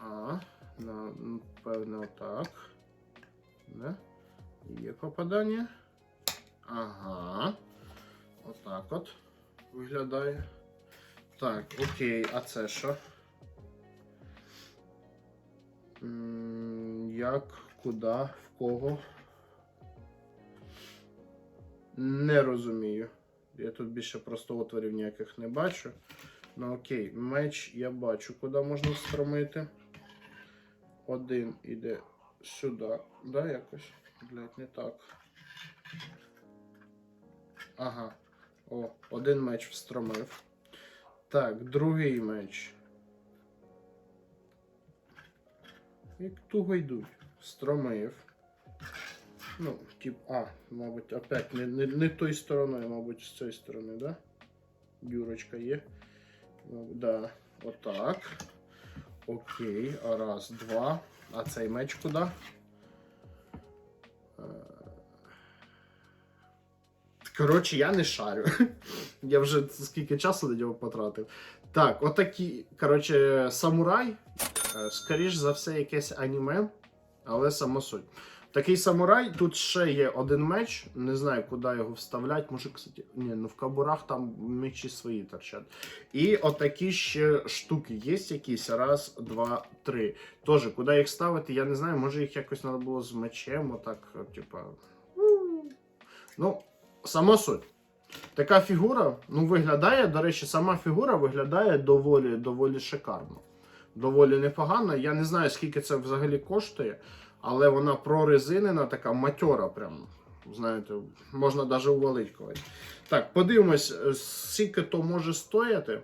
А, на, певно, отак. Да? Є попадання. Ага. Отак от виглядає. Так, окей, а це що? Як, куди, в кого? Не розумію. Я тут більше просто отворів ніяких не бачу. Ну окей, меч я бачу, куди можна встромити. Один іде сюди. Да, якось? Блять, не так. Ага. О, один меч встромив. Так, другий меч. Як туго йдуть. Встромив. Ну, тип, а, мабуть, опять не, не, не тою стороною, мабуть, з цієї сторони, да? Дюрочка є. Да, отак. Окей, раз, два. А цей меч куди? Е, Коротше, я не шарю. Я вже скільки часу на нього потратив. Так, отакі. Коротше, самурай. Е, Скоріш за все, якесь аніме, але само суть. Такий самурай, тут ще є один меч, не знаю, куди його вставляти. Може, кстати, ні, ну в кабурах там мечі свої торчать. І отакі ще штуки є якісь. Раз, два, три. Тоже, куди їх ставити, я не знаю, може їх якось треба було з мечем, отак, типа. Ну, само суть. Така фігура, ну, виглядає, до речі, сама фігура виглядає доволі, доволі шикарно. Доволі непогано. Я не знаю, скільки це взагалі коштує, але вона прорезинена, така матьора, прям. Знаєте, можна навіть когось. Так, подивимось, е, скільки то може стояти.